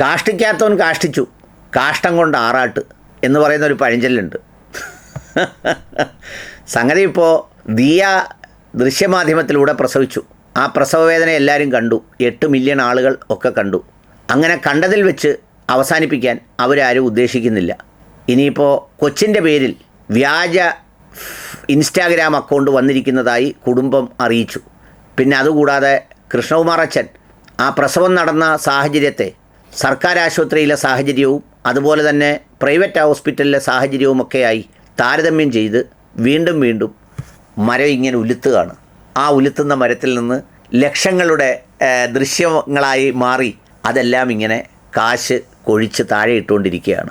കാഷ്ടിക്കാത്തവൻ കാഷ്ടിച്ചു. കാഷ്ടം കൊണ്ട് ആറാട്ട് എന്ന് പറയുന്ന ഒരു പഴഞ്ചൊല്ലുണ്ട്. സംഗതി ഇപ്പോൾ ദിയ ദൃശ്യമാധ്യമത്തിലൂടെ പ്രസവിച്ചു. ആ പ്രസവവേദന എല്ലാവരും കണ്ടു. എട്ട് മില്യൺ ആളുകൾ ഒക്കെ കണ്ടു. അങ്ങനെ കണ്ടതിൽ വെച്ച് അവസാനിപ്പിക്കാൻ അവരാരും ഉദ്ദേശിക്കുന്നില്ല. ഇനിയിപ്പോൾ കൊച്ചിന്റെ പേരിൽ വ്യാജ ഇൻസ്റ്റാഗ്രാം അക്കൗണ്ട് വന്നിരിക്കുന്നതായി കുടുംബം അറിയിച്ചു. പിന്നെ അതുകൂടാതെ കൃഷ്ണകുമാർ അച്ഛൻ ആ പ്രസവം നടന്ന സാഹചര്യത്തെ സർക്കാർ ആശുപത്രിയിലെ സാഹചര്യവും അതുപോലെ തന്നെ പ്രൈവറ്റ് ഹോസ്പിറ്റലിലെ സാഹചര്യവുമൊക്കെയായി താരതമ്യം ചെയ്ത് വീണ്ടും വീണ്ടും മരം ഇങ്ങനെ ഉലുത്തുകയാണ്. ആ ഉലുത്തുന്ന മരത്തിൽ നിന്ന് ലക്ഷങ്ങളുടെ ദൃശ്യങ്ങളായി മാറി അതെല്ലാം ഇങ്ങനെ കാശ് കൊഴിച്ച് താഴെ ഇട്ടുകൊണ്ടിരിക്കുകയാണ്.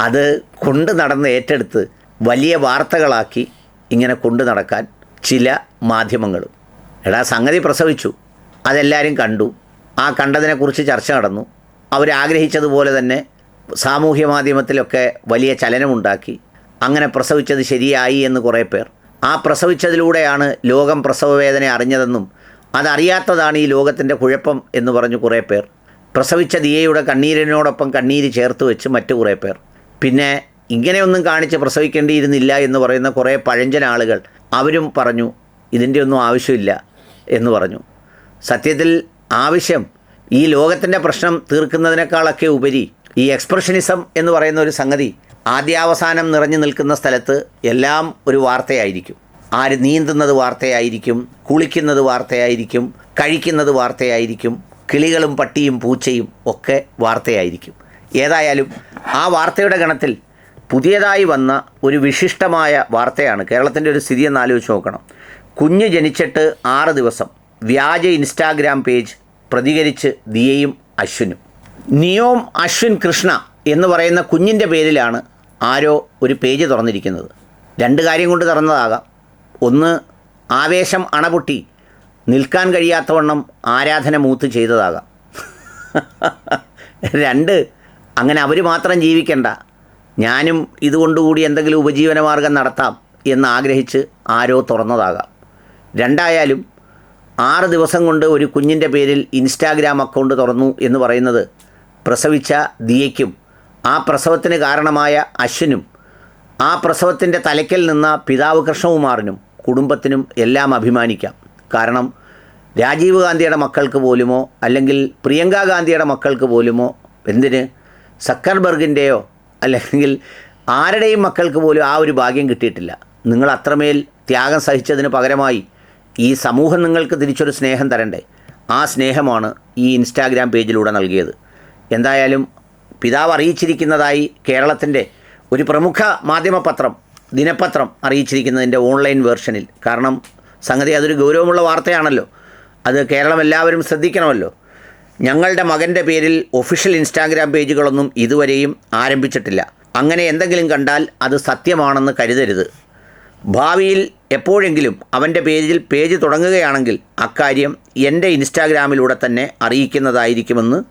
അത് കൊണ്ട് നടന്ന് ഏറ്റെടുത്ത് വലിയ വാർത്തകളാക്കി ഇങ്ങനെ കൊണ്ടു നടക്കാൻ ചില മാധ്യമങ്ങളും. എടാ സംഗതി പ്രസവിച്ചു. അതെല്ലാവരും കണ്ടു. ആ കണ്ടതിനെക്കുറിച്ച് ചർച്ച നടന്നു. അവരാഗ്രഹിച്ചതുപോലെ തന്നെ സാമൂഹ്യ മാധ്യമത്തിലൊക്കെ വലിയ ചലനമുണ്ടാക്കി. അങ്ങനെ പ്രസവിച്ചത് ശരിയായി എന്ന് കുറേ പേർ. ആ പ്രസവിച്ചതിലൂടെയാണ് ലോകം പ്രസവവേദന അറിഞ്ഞതെന്നും അതറിയാത്തതാണ് ഈ ലോകത്തിന്റെ കുഴപ്പം എന്ന് പറഞ്ഞു കുറേ പേർ. പ്രസവിച്ച ദിയയുടെ കണ്ണീരിനോടൊപ്പം കണ്ണീര് ചേർത്ത് വെച്ച് മറ്റു കുറേ പേർ. പിന്നെ ഇങ്ങനെയൊന്നും കാണിച്ച് പ്രസവിക്കേണ്ടിയിരുന്നില്ല എന്ന് പറയുന്ന കുറേ പഴഞ്ചൻ ആളുകൾ അവരും പറഞ്ഞു ഇതിന്റെ ഒന്നും ആവശ്യമില്ല എന്ന് പറഞ്ഞു. സത്യത്തിൽ ആവശ്യം ഈ ലോകത്തിന്റെ പ്രശ്നം തീർക്കുന്നതിനേക്കാളൊക്കെ ഉപരി ഈ എക്സ്പ്രഷനിസം എന്ന് പറയുന്ന ഒരു സംഗതി ആദ്യാവസാനം നിറഞ്ഞു നിൽക്കുന്ന സ്ഥലത്ത് എല്ലാം ഒരു വാർത്തയായിരിക്കും. ആര് നീന്തുന്നത് വാർത്തയായിരിക്കും കുളിക്കുന്നത് വാർത്തയായിരിക്കും കഴിക്കുന്നത് വാർത്തയായിരിക്കും കിളികളും പട്ടിയും പൂച്ചയും ഒക്കെ വാർത്തയായിരിക്കും. ഏതായാലും ആ വാർത്തയുടെ ഗണത്തിൽ പുതിയതായി വന്ന ഒരു വിശിഷ്ടമായ വാർത്തയാണ് കേരളത്തിന്റെ ഒരു സ്ഥിതി എന്ന് ആലോചിച്ച് നോക്കണം. കുഞ്ഞ് ജനിച്ചിട്ട് ആറ് ദിവസം. വ്യാജ ഇൻസ്റ്റാഗ്രാം പേജ് പ്രതികരിച്ച് ദിയയും അശ്വിനും. നിയോം അശ്വിൻ കൃഷ്ണ എന്ന് പറയുന്ന കുഞ്ഞിന്റെ പേരിലാണ് ആരോ ഒരു പേജ് തുറന്നിരിക്കുന്നത്. രണ്ട് കാര്യം കൊണ്ട് തുറന്നതാകാം. ഒന്ന് ആവേശം അണപൊട്ടി നിൽക്കാൻ കഴിയാത്തവണ്ണം ആരാധന മൂത്ത് ചെയ്തതാകാം. രണ്ട് അങ്ങനെ അവർ മാത്രം ജീവിക്കണ്ട. ഞാനും ഇതുകൊണ്ടുകൂടി എന്തെങ്കിലും ഉപജീവനമാർഗം നടത്താം എന്ന് ആഗ്രഹിച്ച് ആരോ തുറന്നതാകാം. രണ്ടായാലും ആറ് ദിവസം കൊണ്ട് ഒരു കുഞ്ഞിന്റെ പേരിൽ ഇൻസ്റ്റാഗ്രാം അക്കൗണ്ട് തുറന്നു എന്ന് പറയുന്നത് പ്രസവിച്ച ദിയയ്ക്കും ആ പ്രസവത്തിന് കാരണമായ അശ്വിനും ആ പ്രസവത്തിന്റെ തലയ്ക്കൽ നിന്ന പിതാവ് കൃഷ്ണകുമാറിനും കുടുംബത്തിനും എല്ലാം അഭിമാനിക്കാം. കാരണം രാജീവ് ഗാന്ധിയുടെ മക്കൾക്ക് പോലുമോ അല്ലെങ്കിൽ പ്രിയങ്ക ഗാന്ധിയുടെ മക്കൾക്ക് പോലുമോ എന്തിന്? സക്കർബർഗിന്റെയോ അല്ലെങ്കിൽ ആരുടെയും മക്കൾക്ക് പോലും ആ ഒരു ഭാഗ്യം കിട്ടിയിട്ടില്ല. നിങ്ങൾ അത്രമേൽ ത്യാഗം സഹിച്ചതിന് പകരമായി ഈ സമൂഹം നിങ്ങൾക്ക് തിരിച്ചൊരു സ്നേഹം തരണ്ടേ? ആ സ്നേഹമാണ് ഈ ഇൻസ്റ്റാഗ്രാം പേജിലൂടെ നൽകിയത്. എന്തായാലും പിതാവ് അറിയിച്ചിരിക്കുന്നതായി കേരളത്തിന്റെ ഒരു പ്രമുഖ മാധ്യമപത്രം ദിനപത്രം അറിയിച്ചിരിക്കുന്നതിന്റെ ഓൺലൈൻ വേർഷനിൽ. കാരണം സംഗതി അതൊരു ഗൗരവമുള്ള വാർത്തയാണല്ലോ. അത് കേരളം എല്ലാവരും ശ്രദ്ധിക്കണമല്ലോ. ഞങ്ങളുടെ മകന്റെ പേരിൽ ഒഫീഷ്യൽ ഇൻസ്റ്റാഗ്രാം പേജുകളൊന്നും ഇതുവരെയും ആരംഭിച്ചിട്ടില്ല. അങ്ങനെ എന്തെങ്കിലും കണ്ടാൽ അത് സത്യമാണെന്ന് കരുതരുത്. ഭാവിയിൽ എപ്പോഴെങ്കിലും അവന്റെ പേജിൽ പേജ് തുടങ്ങുകയാണെങ്കിൽ അക്കാര്യം എന്റെ ഇൻസ്റ്റാഗ്രാമിലൂടെ തന്നെ അറിയിക്കുന്നതായിരിക്കുമെന്ന്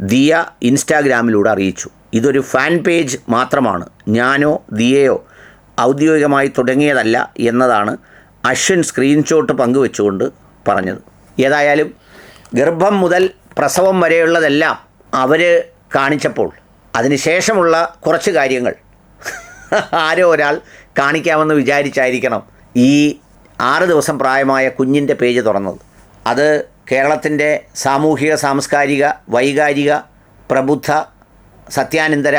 ദിയ ഇൻസ്റ്റാഗ്രാമിലൂടെ അറിയിച്ചു. ഇതൊരു ഫാൻ പേജ് മാത്രമാണ്. ഞാനോ ദിയയോ ഔദ്യോഗികമായി തുടങ്ങിയതല്ല എന്നതാണ് അശ്വിൻ സ്ക്രീൻഷോട്ട് പങ്കുവെച്ചുകൊണ്ട് പറഞ്ഞത്. ഏതായാലും ഗർഭം മുതൽ പ്രസവം വരെയുള്ളതെല്ലാം അവർ കാണിച്ചപ്പോൾ അതിനുശേഷമുള്ള കുറച്ച് കാര്യങ്ങൾ. ആരോ ഒരാൾ കാണിക്കാമെന്ന് വിചാരിച്ചായിരിക്കണം ഈ ആറ് ദിവസം പ്രായമായ കുഞ്ഞിന്റെ പേജ് തുറന്നത്. അത് കേരളത്തിന്റെ സാമൂഹിക സാംസ്കാരിക വൈകാരിക പ്രബുദ്ധ സത്യാനന്തര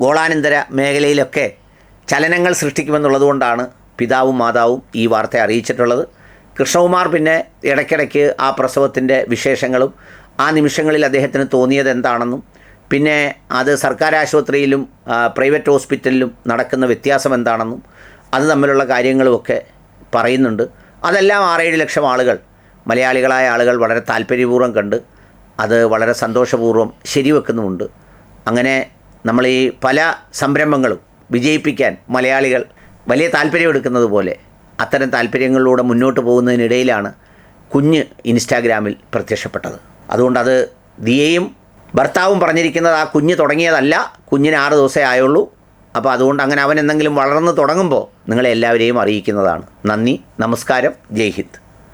ഗോളാനന്തര മേഖലയിലൊക്കെ ചലനങ്ങൾ സൃഷ്ടിക്കുമെന്നുള്ളതുകൊണ്ടാണ് പിതാവും മാതാവും ഈ വാർത്ത അറിയിച്ചിട്ടുള്ളത്. കൃഷ്ണകുമാർ പിന്നെ ഇടയ്ക്കിടയ്ക്ക് ആ പ്രസവത്തിന്റെ വിശേഷങ്ങളും ആ നിമിഷങ്ങളിൽ അദ്ദേഹത്തിന് തോന്നിയത് എന്താണെന്നും പിന്നെ അത് സർക്കാർ ആശുപത്രിയിലും പ്രൈവറ്റ് ഹോസ്പിറ്റലിലും നടക്കുന്ന വ്യത്യാസം എന്താണെന്നും അത് തമ്മിലുള്ള കാര്യങ്ങളുമൊക്കെ പറയുന്നുണ്ട്. അതെല്ലാം ആറേഴ് ലക്ഷം ആളുകൾ മലയാളികളായ ആളുകൾ വളരെ താല്പര്യപൂർവം കണ്ട് അത് വളരെ സന്തോഷപൂർവം ശരിവെക്കുന്നുമുണ്ട്. അങ്ങനെ നമ്മൾ ഈ പല സംരംഭങ്ങളും വിജയിപ്പിക്കാൻ മലയാളികൾ വലിയ താല്പര്യമെടുക്കുന്നത് പോലെ അത്തരം താല്പര്യങ്ങളിലൂടെ മുന്നോട്ട് പോകുന്നതിനിടയിലാണ് കുഞ്ഞ് ഇൻസ്റ്റാഗ്രാമിൽ പ്രത്യക്ഷപ്പെട്ടത്. അതുകൊണ്ട് അത് ദിയയും ഭർത്താവും പറഞ്ഞിരിക്കുന്നത് ആ കുഞ്ഞ് തുടങ്ങിയതല്ല. കുഞ്ഞിന് ആറ് ദിവസമേ ആയുള്ളൂ. അപ്പോൾ അതുകൊണ്ട് അങ്ങനെ അവൻ എന്തെങ്കിലും വളർന്നു തുടങ്ങുമ്പോൾ നിങ്ങളെ എല്ലാവരെയും അറിയിക്കുന്നതാണ്. നന്ദി നമസ്കാരം ജയ് ഹിന്ദ്.